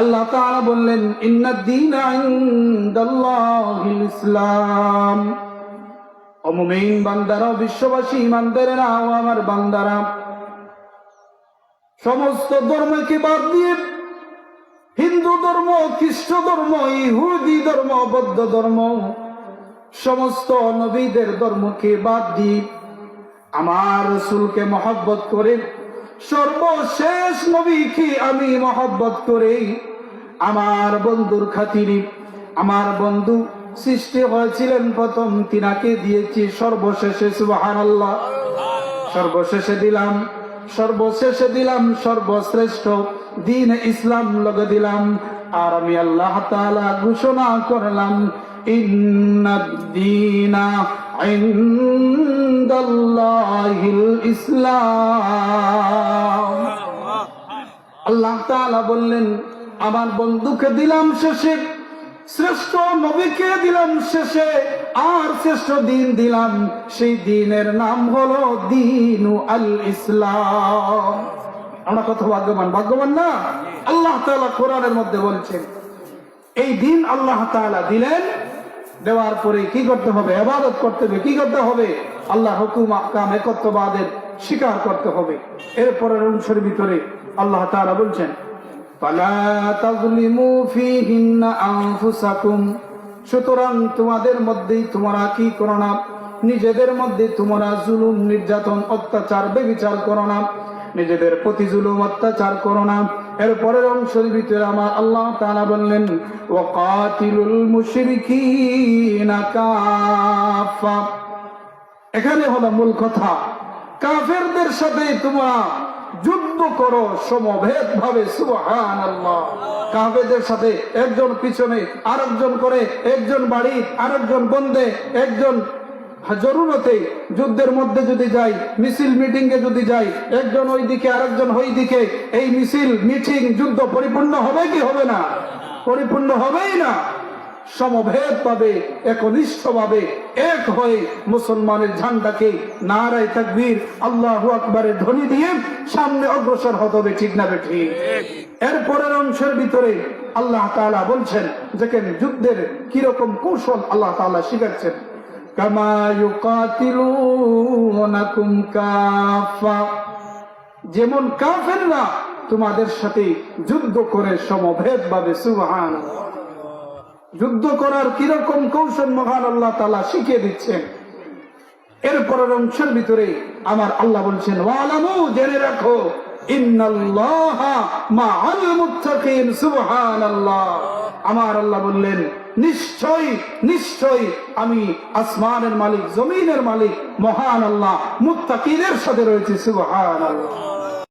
আল্লাহ তাআলা বললেন ইন্নাদ্দীন ইনদাল্লাহিল ইসলাম। ও মুমিন বান্দারা বিশ্ববাসী ইমানদারেরা ও আমার বান্দারা, সমস্ত ধর্মকে বাদ দিয়ে হিন্দু ধর্ম, খ্রিস্ট ধর্ম, ইহুদি ধর্ম, বৌদ্ধ ধর্ম, সমস্ত নবীদের ধর্মকে বাদ দিয়ে আমার রসুলকে মহব্বত করে সর্বশেষ নবীকে আমি মহব্বত করে আমার বন্ধুর খাতিরে আমার বন্ধু সৃষ্টি হয়েছিলেন প্রথম। তিনাকে দিয়েছি সর্বশেষে সুবাহান আল্লাহ সর্বশেষে দিলাম সর্বশেষে দিলাম, সর্বশ্রেষ্ঠ দিন ইসলাম লগে দিলাম। আর আমি আল্লাহ ঘোষণা করলাম ইন্নাদ্দীনা ইনদাল্লাহিল ইসলাম। আল্লাহ তাআলা বললেন, আমার বন্ধুকে দিলাম শেষে, শ্রেষ্ঠ নবীকে দিলাম শেষে, আর শ্রেষ্ঠ দিন দিলাম, সেই দিনের নাম হলো দিনু আল ইসলাম। আমরা কত ভাগ্যবান ভাগ্যবান না? আল্লাহ তাআলা কোরআনের মধ্যে বলছেন, এই দিন আল্লাহ তাআলা দিলেন দেওয়ার পরে কি করতে হবে? আবাদত করতে হবে। কি করতে হবে? আল্লাহ হুকুম আকাম একত্ববাদের স্বীকার করতে হবে। এরপরের অংশের ভিতরে আল্লাহ তাআলা বলছেন সুতরাং তোমাদের মধ্যেই তোমরা কি করো না? নিজেদের মধ্যে তোমরা জুলুম, নির্যাতন, অত্যাচার, বেবিচার করো না। নিজেদের প্রতি জুলুম, অত্যাচার করো না। এর পরের অংশের ভিতরে আমার আল্লাহ তাআলা বললেন, ওয়াকাতিলুল মুশরিকিনা কাফা এখানে হলো মূল কথা, কাফেরদের সাথে তোমরা যুদ্ধ করো সমভেদ ভাবে সুবহান আল্লাহ সাথে একজন পিছনে আরেকজন করে, একজন বাড়ি, আরেকজন বন্ধে একজন জরুরতে যুদ্ধের মধ্যে যদি যাই, মিছিল মিটিং এ যদি যাই, একজন ওই দিকে আরেকজন ওই দিকে এই মিছিল, মিটিং, যুদ্ধ পরিপূর্ণ হবে কি হবে না? পরিপূর্ণ হবেই না। সমভেদ পাবে একনিষ্ঠ ভাবে এক হয়ে মুসলমানের ঝান্ডাকে নারায় তাকবীর, আল্লাহ আকবরের ধ্বনি দিয়ে সামনে অগ্রসর হতে হবে, ঠিক না বেঠি এরপরের অংশের ভিতরে আল্লাহ তাআলা বলছেন যেখানে যুদ্ধের কীরকম কৌশল আল্লাহ তাআলা শিখাচ্ছেন। কামা ইউকাতিলুনাকুম কাফা যেমন কাফেররা তোমাদের সাথে যুদ্ধ করে সমভেদ ভাবে সুবহান যুদ্ধ করার কীরকম কৌশল মহান আল্লাহ তালা শিখিয়ে দিচ্ছেন। এরপরের অংশের ভিতরে আমার আল্লাহ বলছেন, ওয়ালামু, জেনে রাখো, ইন্নাল্লাহা মাআল মুত্তাকিন, সুবহানাল্লাহ। আমার আল্লাহ বললেন নিশ্চয় নিশ্চয় আমি আসমানের মালিক জমিনের মালিক মহান আল্লাহ মুত্তাকিনের সাথে রয়েছে সুবহানাল্লাহ।